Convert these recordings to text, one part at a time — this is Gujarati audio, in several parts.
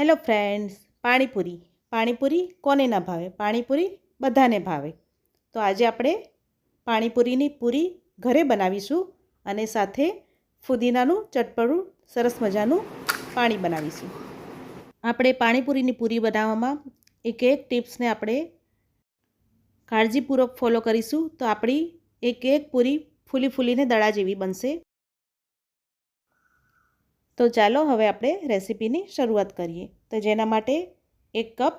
Hello friends, panipuri. પાણીપુરી કોને ના ભાવે? પાણીપુરી બધાને ભાવે. તો આજે આપણે પાણીપુરીની પૂરી ઘરે બનાવીશું અને સાથે ફુદીનાનું ચટપડું સરસ મજાનું પાણી બનાવીશું. આપણે પાણીપુરીની પૂરી બનાવવામાં એક એક ટિપ્સને આપણે કાળજીપૂર્વક ફોલો કરીશું તો આપણી એક એક પૂરી ફૂલી ફૂલીને દડા જેવી બનશે. તો ચાલો હવે આપણે રેસીપીની શરૂઆત કરીએ. તો જેના માટે એક કપ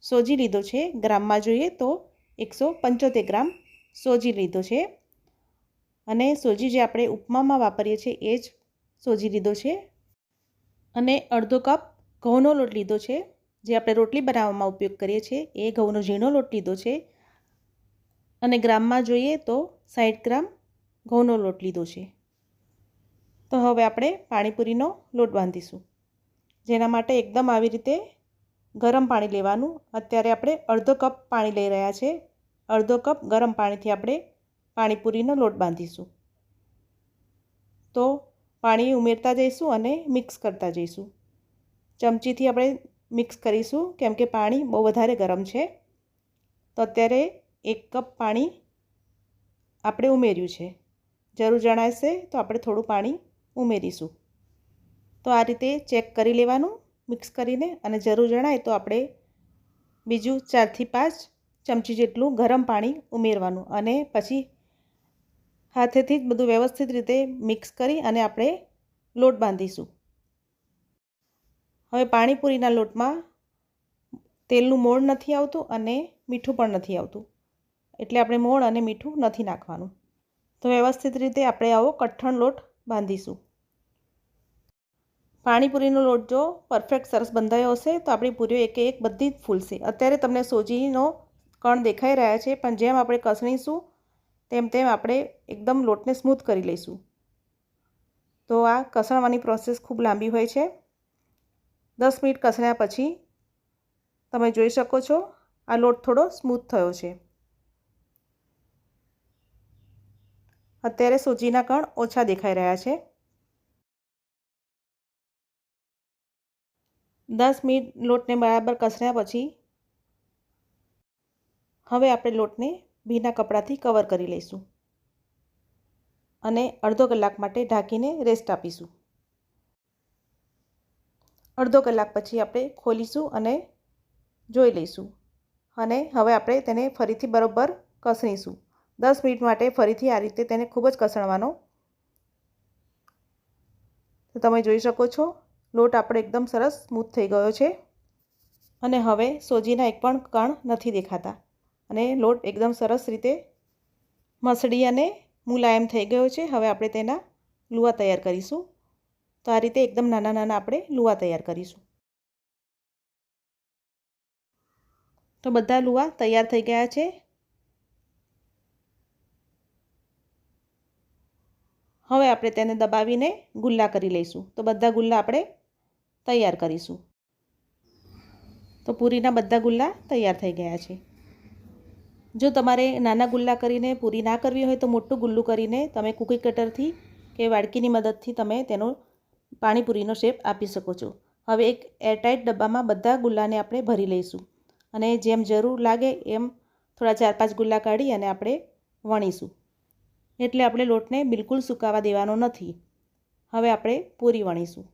સોજી લીધો છે. ગ્રામમાં જોઈએ તો એકસો પંચોતેર ગ્રામ સોજી લીધો છે. અને સોજી જે આપણે ઉપમામાં વાપરીએ છીએ એ જ સોજી લીધો છે. અને અડધો કપ ઘઉંનો લોટ લીધો છે. જે આપણે રોટલી બનાવવામાં ઉપયોગ કરીએ છીએ. એ ઘઉંનો ઝીણો લોટ લીધો છે. અને ગ્રામમાં જોઈએ તો સાઠ ગ્રામ ઘઉંનો લોટ લીધો છે. તો હવે આપણે પાણીપુરીનો લોટ બાંધીશું. જેના માટે એકદમ આવી રીતે ગરમ પાણી લેવાનું. અત્યારે આપણે અડધો કપ પાણી લઈ રહ્યા છે. અડધો કપ ગરમ પાણીથી આપણે પાણીપુરીનો લોટ બાંધીશું. તો પાણી ઉમેરતા જઈશું અને મિક્સ કરતા જઈશું. ચમચીથી આપણે મિક્સ કરીશું, કેમ કે પાણી બહુ વધારે ગરમ છે. તો અત્યારે એક કપ પાણી આપણે ઉમેર્યું છે. જરૂર જણાશે તો આપણે થોડું પાણી ઉમેરીશું. તો આ રીતે ચેક કરી લેવાનું, મિક્સ કરીને અને જરૂર જણાય તો આપણે બીજું ચારથી પાંચ ચમચી જેટલું ગરમ પાણી ઉમેરવાનું અને પછી હાથેથી જ બધું વ્યવસ્થિત રીતે મિક્સ કરી અને આપણે લોટ બાંધીશું. હવે પાણીપુરીના લોટમાં તેલનું મોણ નથી આવતું અને મીઠું પણ નથી આવતું. એટલે આપણે મોણ અને મીઠું નથી નાખવાનું. તો વ્યવસ્થિત રીતે આપણે આવો કઠણ લોટ બાંધીશું. પાણીપુરીનો લોટ જો પરફેક્ટ સરસ બંધાયો હશે, તો આપણી પૂરીઓ એક એક બધી જ ફૂલશે. અત્યારે તમને સોજીનો કણ દેખાઈ રહ્યા છે, પણ જેમ આપણે કસણીશું, તેમ તેમ આપણે એકદમ લોટને સ્મૂથ કરી લઈશું. તો આ કસણવાની પ્રોસેસ ખૂબ લાંબી હોય છે. દસ મિનિટ કસણ્યા પછી તમે જોઈ શકો છો, આ લોટ થોડો સ્મૂથ થયો છે. અત્યારે સૂજીના કણ ઓછા દેખાઈ રહ્યા છે. દસ મિનિટ લોટને બરાબર કસર્યા પછી હવે આપણે લોટને ભીના કપડાથી કવર કરી લઈશું અને અડધો કલાક માટે ઢાંકીને રેસ્ટ આપીશું. અડધો કલાક પછી આપણે ખોલીશું અને જોઈ લઈશું અને હવે આપણે તેને ફરીથી બરોબર કસણીશું દસ મિનિટ માટે ફરીથી આ રીતે તેને ખૂબ જ કસણવાનો તો તમે જોઈ શકો છો લોટ આપણે એકદમ સરસ સ્મૂથ થઈ ગયો છે. અને હવે સોજીના એક પણ કણ નથી દેખાતા. અને લોટ એકદમ સરસ રીતે મસળી અને મુલાયમ થઈ ગયો છે. હવે આપણે તેના લુવા તૈયાર કરીશું. તો આ રીતે એકદમ નાના નાના આપણે લુવા તૈયાર કરીશું. તો બધા લુવા તૈયાર થઈ ગયા છે. હવે આપણે તેને દબાવીને ગુલ્લા કરી લઈશું. તો બધા ગુલ્લા આપણે તૈયાર કરીશું. તો પૂરીના બધા ગુલ્લા તૈયાર થઈ ગયા છે. જો તમારે નાના ગુલ્લા કરીને પૂરી ના કરવી હોય તો મોટું ગુલ્લું કરીને તમે કૂકી કટરથી કે વાડકીની મદદથી તમે તેનો પાણીપુરીનો શેપ આપી શકો છો. હવે એક એરટાઇટ ડબ્બામાં બધા ગુલ્લાને આપણે ભરી લઈશું. અને જેમ જરૂર લાગે એમ થોડા ચાર પાંચ ગુલ્લા કાઢી અને આપણે વણીશું. એટલે આપણે લોટને બિલકુલ સુકાવા દેવાનો નથી. હવે આપણે પૂરી વણીશું.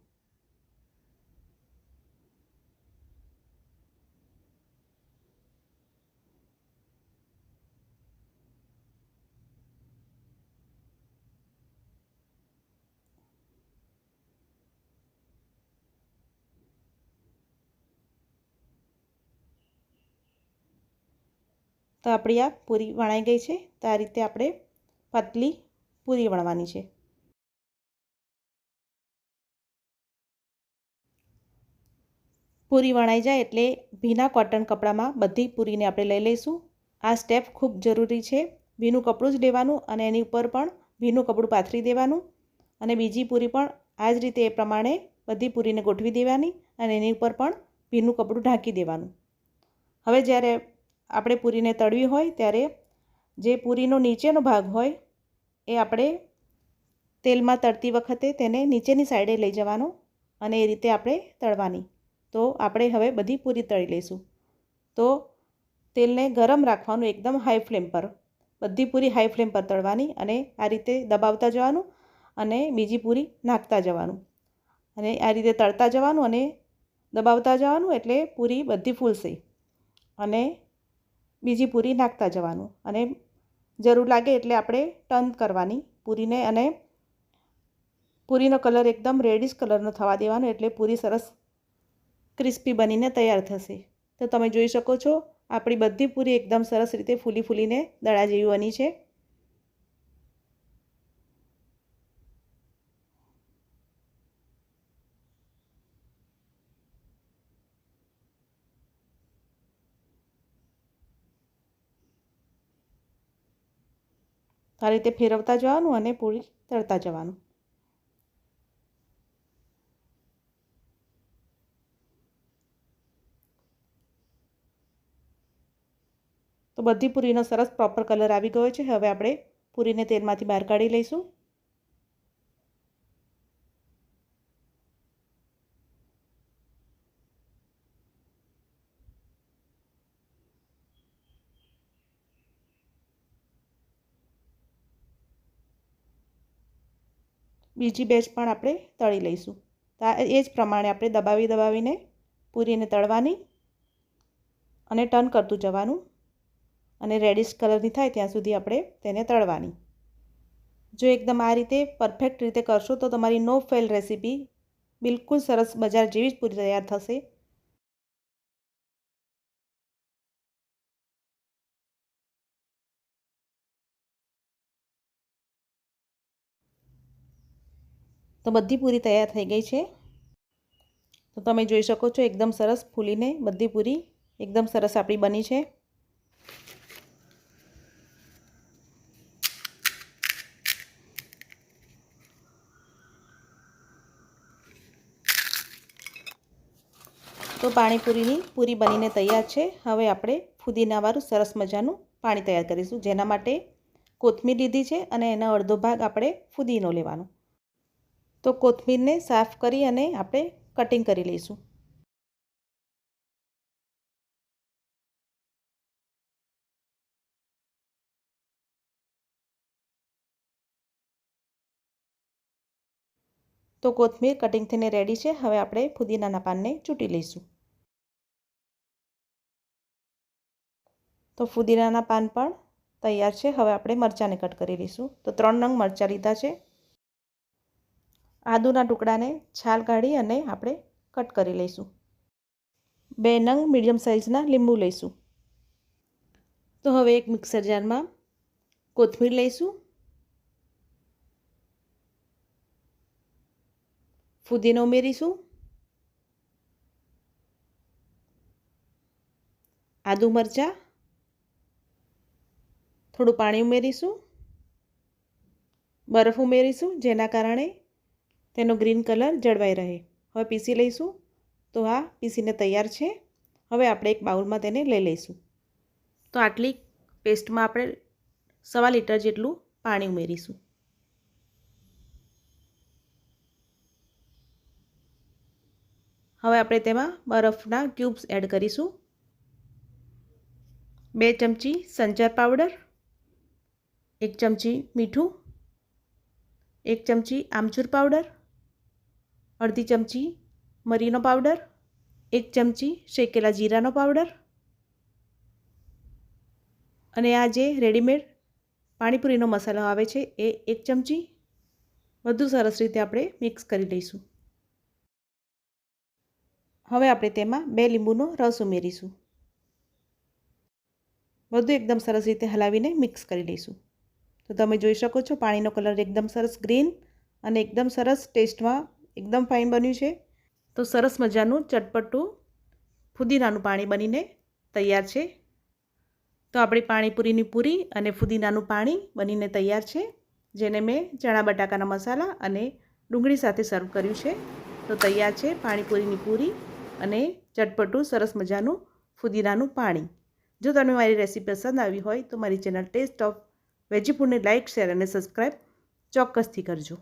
તો આપણી આ પૂરી વણાઈ ગઈ છે. તો આ રીતે આપણે પતલી પૂરી વણવાની છે. પૂરી વણાઈ જાય એટલે ભીના કોટન કપડામાં બધી પૂરીને આપણે લઈ લઈશું. આ સ્ટેપ ખૂબ જરૂરી છે. ભીનું કપડું જ લેવાનું અને એની ઉપર પણ ભીનું કપડું પાથરી દેવાનું અને બીજી પૂરી પણ આ જ રીતે એ પ્રમાણે બધી પૂરીને ગોઠવી દેવાની અને એની ઉપર પણ ભીનું કપડું ઢાંકી દેવાનું. હવે જ્યારે આપણે પૂરીને તળવી હોય ત્યારે જે પૂરીનો નીચેનો ભાગ હોય એ આપણે તેલમાં તળતી વખતે તેને નીચેની સાઈડે લઈ જવાનો અને એ રીતે આપણે તળવાની. તો આપણે હવે બધી પૂરી તળી લઈશું. તો તેલને ગરમ રાખવાનું એકદમ હાઈ ફ્લેમ પર. બધી પૂરી હાઈ ફ્લેમ પર તળવાની અને આ રીતે દબાવતા જવાનું અને બીજી પૂરી નાખતા જવાનું. અને આ રીતે તળતા જવાનું અને દબાવતા જવાનું એટલે પૂરી બધી ફૂલશે. અને બીજી પૂરી નાખતા જવાનું અને જરૂર લાગે એટલે આપણે ટર્ન કરવાની. પૂરીને અને પૂરીનો કલર એકદમ રેડિશ કલરનો થવા દેવાનો એટલે પૂરી સરસ ક્રિસ્પી બનીને તૈયાર થશે. તો તમે જોઈ શકો છો, આપણી બધી પૂરી એકદમ સરસ રીતે ફૂલી ફૂલીને દડા જેવી બની છે. આ રીતે ફેરવતા જવાનું અને પૂરી તળતા જવાનું. તો બધી પૂરીનો સરસ પ્રોપર કલર આવી ગયો છે. હવે આપણે પૂરીને તેલમાંથી બહાર કાઢી લઈશું. બીજી બેચ પણ આપણે તળી લઈશું. તો એ જ પ્રમાણે આપણે દબાવી દબાવીને પૂરીને તળવાની અને ટર્ન કરતું જવાનું. અને રેડિશ કલરની થાય ત્યાં સુધી આપણે તેને તળવાની. જો એકદમ આ રીતે પરફેક્ટ રીતે કરશો તો તમારી નો ફેલ રેસીપી બિલકુલ સરસ બજાર જેવી જ પૂરી તૈયાર થશે. તો બધી પૂરી તૈયાર થઈ ગઈ છે. તો તમે જોઈ શકો છો એકદમ સરસ ફૂલીને બધી પૂરી એકદમ સરસ આપણી બની છે. તો પાણીપુરીની પૂરી બનીને તૈયાર છે. હવે આપણે ફુદીનાવાળું સરસ મજાનું પાણી તૈયાર કરીશું, જેના માટે કોથમીર લીધી છે અને એનો અડધો ભાગ આપણે ફુદીનો લેવાનો. તો કોથમીરને સાફ કરી અને આપણે કટિંગ કરી લઈશું. તો કોથમીર કટિંગ થઈને રેડી છે. હવે આપણે ફુદીનાના પાનને ચૂંટી લઈશું. તો ફુદીનાના પાન પણ તૈયાર છે. હવે આપણે મરચાંને કટ કરી લઈશું. તો ત્રણ નંગ મરચાં લીધા છે. આદુના ટુકડાને છાલ કાઢી અને આપણે કટ કરી લઈશું. બે નંગ મીડિયમ સાઇઝના લીંબુ લઈશું. તો હવે એક મિક્સર જારમાં કોથમીર લઈશું. ફુદીનો ઉમેરીશું. આદુ મરચાં. થોડું પાણી ઉમેરીશું. બરફ ઉમેરીશું, જેના કારણે તેનો ગ્રીન કલર જળવાઈ રહે. હવે પીસી લઈશું. તો આ પીસીને તૈયાર છે. હવે આપણે એક બાઉલમાં તેને લઈ લઈશું. તો આટલી પેસ્ટમાં આપણે સવા લીટર જેટલું પાણી ઉમેરીશું. હવે આપણે તેમાં બરફના ક્યુબ્સ એડ કરીશું. બે ચમચી સંચાર પાવડર, એક ચમચી મીઠું, એક ચમચી આમચૂર પાવડર અડધી ચમચી મરીનો પાવડર, એક ચમચી શેકેલા જીરાનો પાવડર અને આ જે રેડીમેડ પાણીપુરીનો મસાલો આવે છે એ એક ચમચી બધું સરસ રીતે આપણે મિક્સ કરી લઈશું. હવે આપણે તેમાં બે લીંબુનો રસ ઉમેરીશું. બધું એકદમ સરસ રીતે હલાવીને મિક્સ કરી લઈશું. તો તમે જોઈ શકો છો પાણીનો કલર એકદમ સરસ ગ્રીન અને એકદમ સરસ ટેસ્ટમાં એકદમ ફાઇન બન્યું છે. તો સરસ મજાનું ચટપટું ફુદીનાનું પાણી બનીને તૈયાર છે. તો આપણી પાણીપુરીની પૂરી અને ફુદીનાનું પાણી બનીને તૈયાર છે, જેને મેં ચણા બટાકાના મસાલા અને ડુંગળી સાથે સર્વ કર્યું છે. તો તૈયાર છે પાણીપુરીની પૂરી અને ચટપટું સરસ મજાનું ફુદીનાનું પાણી. જો તમને મારી રેસીપી પસંદ આવી હોય તો મારી channel taste of veggie like share અને સબસ્ક્રાઈબ ચોક્કસથી કરજો.